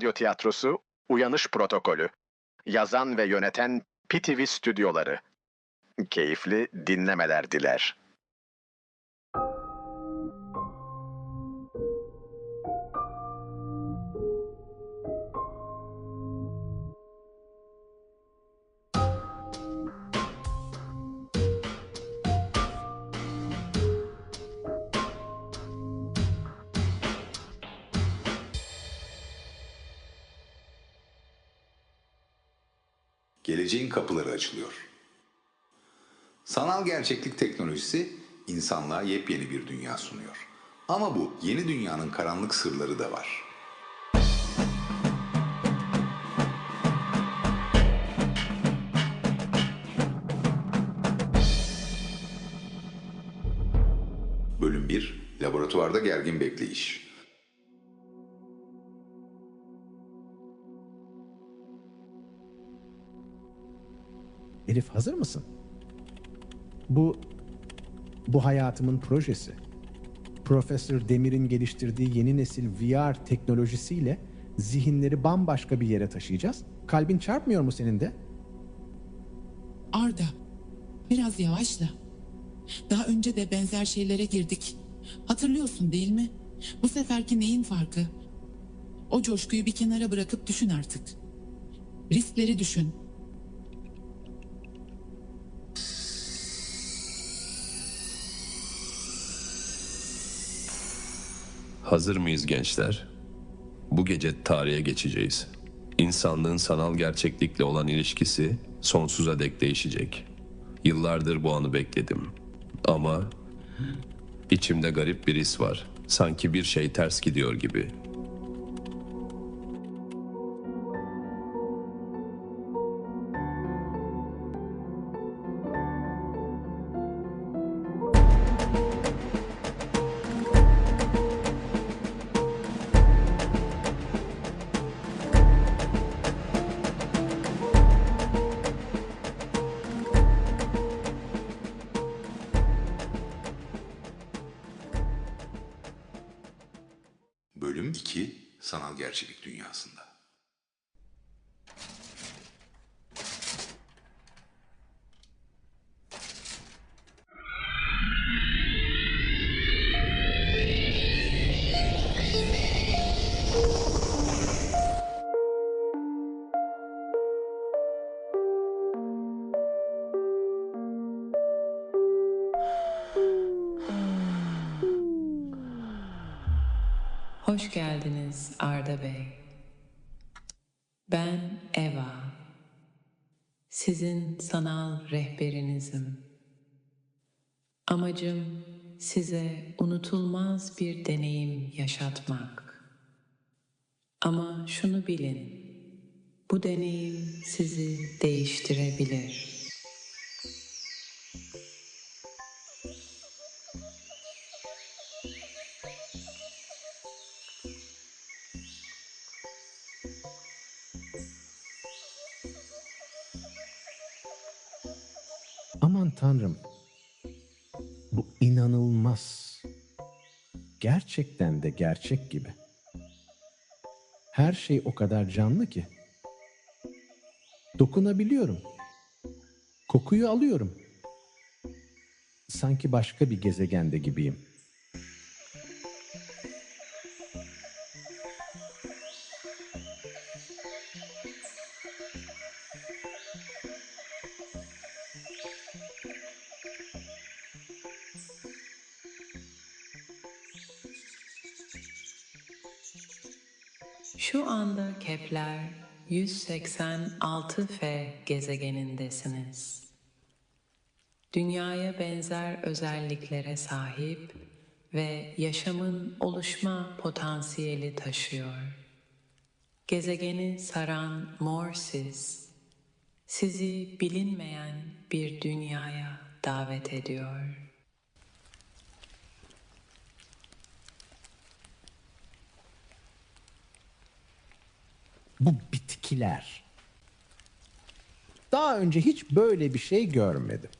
Radyo tiyatrosu Uyanış Protokolü. Yazan ve yöneten PTV Stüdyoları. Keyifli dinlemeler diler. Geleceğin kapıları açılıyor. Sanal gerçeklik teknolojisi insanlığa yepyeni bir dünya sunuyor. Ama bu yeni dünyanın karanlık sırları da var. Bölüm 1 Laboratuvarda gergin bekleyiş. Elif hazır mısın? Bu bu hayatımın projesi. Profesör Demir'in geliştirdiği yeni nesil VR teknolojisiyle zihinleri bambaşka bir yere taşıyacağız. Kalbin çarpmıyor mu senin de? Arda, biraz yavaşla. Daha önce de benzer şeylere girdik. Hatırlıyorsun değil mi? Bu seferki neyin farkı? O coşkuyu bir kenara bırakıp düşün artık. Riskleri düşün. Hazır mıyız gençler? Bu gece tarihe geçeceğiz. İnsanlığın sanal gerçeklikle olan ilişkisi sonsuza dek değişecek. Yıllardır bu anı bekledim. Ama içimde garip bir his var. Sanki bir şey ters gidiyor gibi. Sanal gerçeklik dünyasında. Hoş geldiniz Arda Bey. Ben Eva. Sizin sanal rehberinizim. Amacım size unutulmaz bir deneyim yaşatmak. Ama şunu bilin. Bu deneyim sizi değiştirebilir. Tanrım. Bu inanılmaz. Gerçekten de gerçek gibi. Her şey o kadar canlı ki. Dokunabiliyorum. Kokuyu alıyorum. Sanki başka bir gezegende gibiyim. Şu anda Kepler 186F gezegenindesiniz. Dünyaya benzer özelliklere sahip ve yaşamın oluşma potansiyeli taşıyor. gezegeni saran mor sizi bilinmeyen bir dünyaya davet ediyor. Bu bitkiler. Daha önce hiç böyle bir şey görmedim.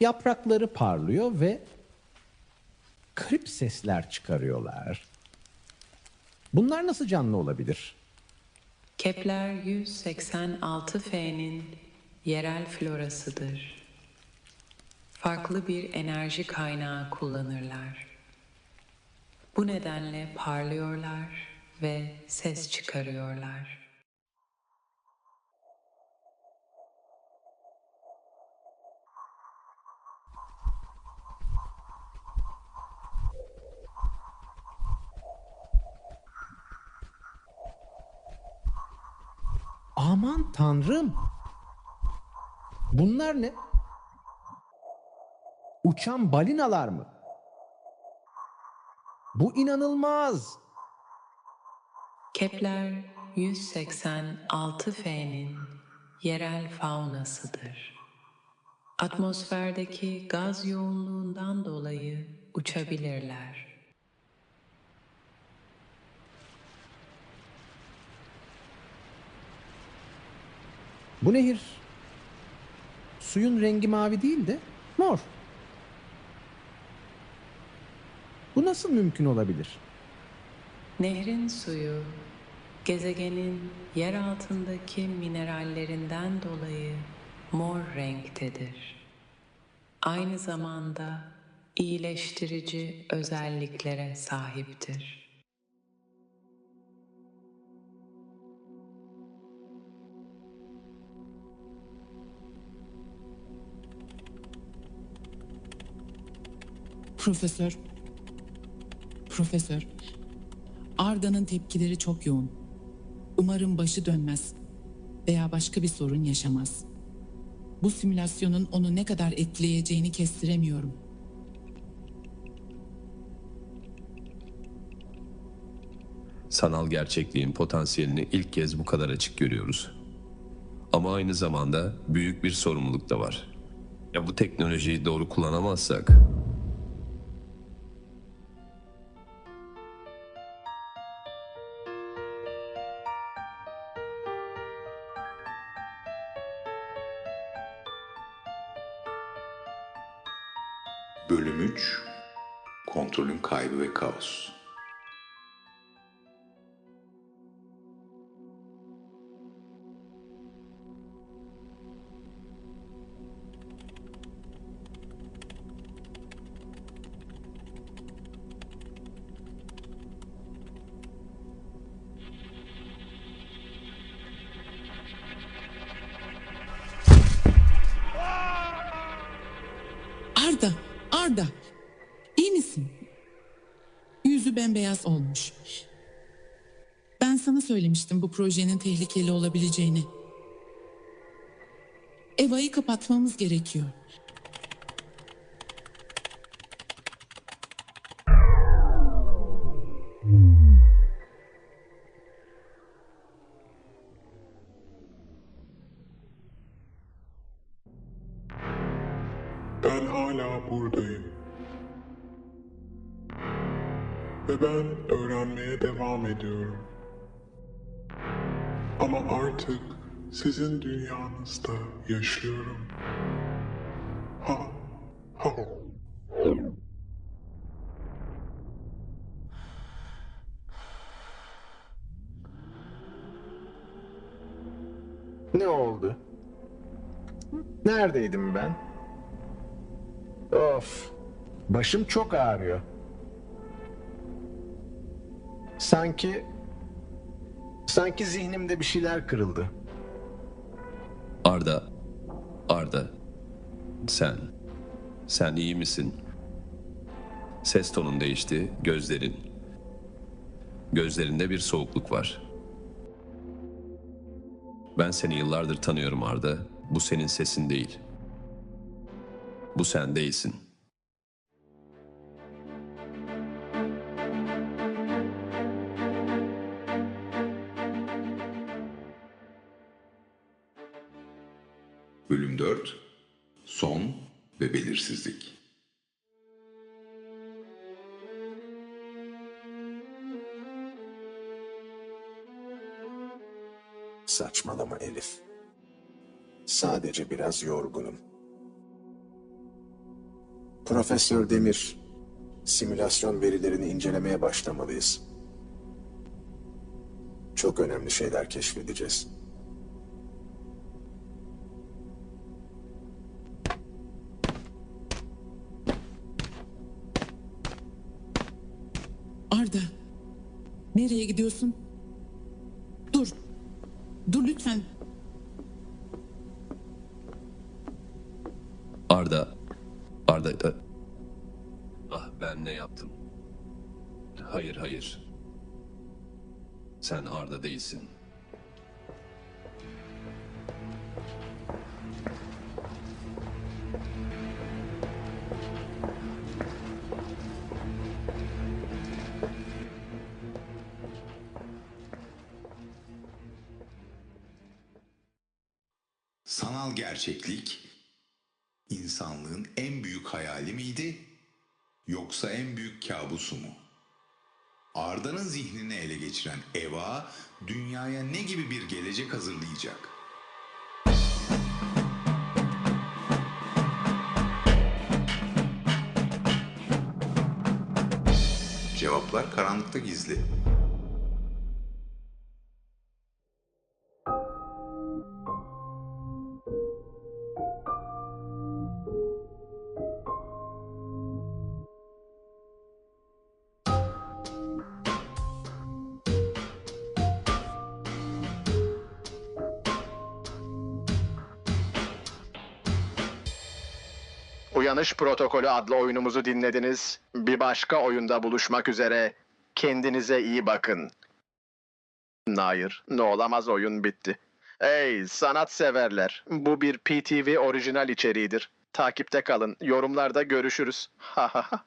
Yaprakları parlıyor ve garip sesler çıkarıyorlar. Bunlar nasıl canlı olabilir? Kepler 186f'nin yerel florasıdır. Farklı bir enerji kaynağı kullanırlar. Bu nedenle parlıyorlar ve ses çıkarıyorlar. Aman tanrım. Bunlar ne? Uçan balinalar mı? Bu inanılmaz. Kepler 186f'nin yerel faunasıdır. Atmosferdeki gaz yoğunluğundan dolayı uçabilirler. Bu nehir suyun rengi mavi değil de mor. Bu nasıl mümkün olabilir? Nehrin suyu gezegenin yer altındaki minerallerinden dolayı mor renktedir. Aynı zamanda iyileştirici özelliklere sahiptir. Profesör. Profesör. Arda'nın tepkileri çok yoğun. Umarım başı dönmez veya başka bir sorun yaşamaz. Bu simülasyonun onu ne kadar etkileyeceğini kestiremiyorum. Sanal gerçekliğin potansiyelini ilk kez bu kadar açık görüyoruz. Ama aynı zamanda büyük bir sorumluluk da var. Ya bu teknolojiyi doğru kullanamazsak Bölüm 3 Kontrolün kaybı ve kaos. Arda, Arda. iyi misin? Yüzü bembeyaz olmuş. Ben sana söylemiştim bu projenin tehlikeli olabileceğini. Eva'yı kapatmamız gerekiyor. Ben hala buradayım. Ve ben öğrenmeye devam ediyorum. Ama artık sizin dünyanızda yaşıyorum. Ha, ha. Ne oldu? Neredeydim ben? Of. Başım çok ağrıyor. Sanki sanki zihnimde bir şeyler kırıldı. Arda, Arda, sen, sen iyi misin? Ses tonun değişti, gözlerin. Gözlerinde bir soğukluk var. Ben seni yıllardır tanıyorum Arda. Bu senin sesin değil. Bu sen değilsin. Bölüm 4 Son ve Belirsizlik Saçmalama Elif. Sadece biraz yorgunum. Profesör Demir, simülasyon verilerini incelemeye başlamalıyız. Çok önemli şeyler keşfedeceğiz. Nereye gidiyorsun? Dur. Dur lütfen. Arda. Arda. e- Ah ben ne yaptım? Hayır hayır. Sen Arda değilsin. Sanal gerçeklik insanlığın en büyük hayali miydi yoksa en büyük kabusu mu? Arda'nın zihnini ele geçiren Eva dünyaya ne gibi bir gelecek hazırlayacak? Cevaplar karanlıkta gizli. Uyanış Protokolü adlı oyunumuzu dinlediniz. Bir başka oyunda buluşmak üzere. Kendinize iyi bakın. Hayır, ne olamaz oyun bitti. Ey sanat severler, bu bir PTV orijinal içeriğidir. Takipte kalın, yorumlarda görüşürüz. Ha ha ha.